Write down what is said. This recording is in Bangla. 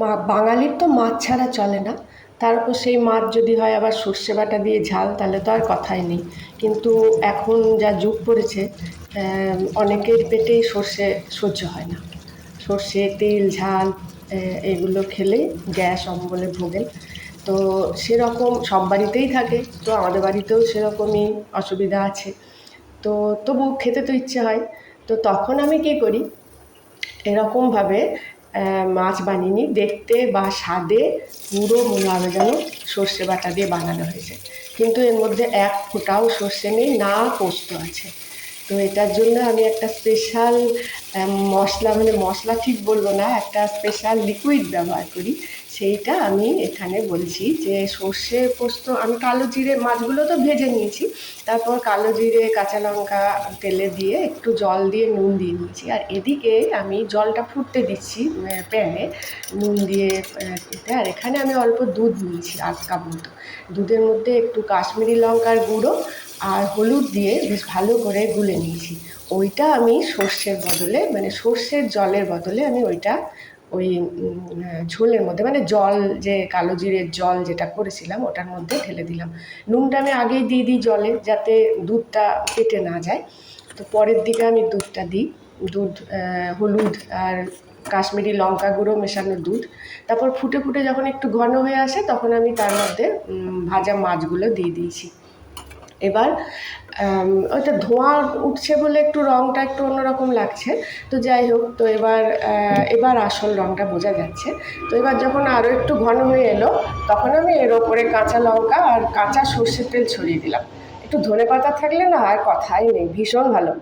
মা, বাঙালির তো মাছ ছাড়া চলে না। তারপর সেই মাছ যদি হয় আবার সর্ষে বাটা দিয়ে ঝাল, তাহলে তো আর কথাই নেই। কিন্তু এখন যা যুগ পড়েছে অনেকের পেটেই সর্ষে সহ্য হয় না। সর্ষে, তেল, ঝাল এগুলো খেলে গ্যাস, অম্বলে ভোগেন। তো সেরকম সব বাড়িতেই থাকে, তো আমাদের বাড়িতেও সেরকমই অসুবিধা আছে। তো তবু খেতে তো ইচ্ছে হয়। তো তখন আমি কী করি? এরকমভাবে মাছ বানিয়ে নিই দেখতে বা স্বাদে পুরো মনে হবে যেন সর্ষে বাটা দিয়ে বানানো হয়েছে। কিন্তু এর মধ্যে এক ফোঁটাও সর্ষে নেই, না পোস্ত আছে। তো এটার জন্য আমি একটা স্পেশাল মশলা মানে মশলা ঠিক বলব না, একটা স্পেশাল লিকুইড ব্যবহার করি। সেইটা আমি এখানে বলছি যে সর্ষে পোস্ত, আমি কালো জিরে মাছগুলো তো ভেজে নিয়েছি, তারপর কালো জিরে, কাঁচা লঙ্কা তেলে দিয়ে একটু জল দিয়ে নুন দিয়ে নিয়েছি। আর এদিকে আমি জলটা ফুটতে দিচ্ছি প্যানে নুন দিয়ে আর এখানে আমি অল্প দুধ নিয়েছি, আধ কাপ মতো। দুধের মধ্যে একটু কাশ্মীরি লঙ্কার গুঁড়ো আর হলুদ দিয়ে বেশ ভালো করে গুলে নিয়েছি। ওইটা আমি সর্ষের বদলে মানে সর্ষের জলের বদলে আমি ওইটা ওই ঝোলের মধ্যে মানে জল যে কালো জিরের জল যেটা করেছিলাম, ওটার মধ্যে ঢেলে দিলাম। নুনটা আমি আগেই দিয়ে দিই জলে, যাতে দুধটা কেটে না যায়। তো পরের দিকে আমি দুধটা দিই। দুধ হলুদ আর কাশ্মীরি লঙ্কা গুঁড়ো মেশানো দুধ। তারপর ফুটে ফুটে যখন একটু ঘন হয়ে আসে, তখন আমি তার মধ্যে ভাজা মাছগুলো দিয়ে দিয়েছি। এবার ওইটা ধোঁয়া উঠছে বলে একটু রঙটা একটু অন্যরকম লাগছে। তো যাই হোক, তো এবার এবার আসল রঙটা বোঝা যাচ্ছে। তো এবার যখন আরও একটু ঘন হয়ে এলো, তখন আমি এর ওপরে কাঁচা লঙ্কা আর কাঁচা সর্ষের তেল ছড়িয়ে দিলাম। একটু ধনে পাতা থাকলে না আর কথাই নেই, ভীষণ ভালো।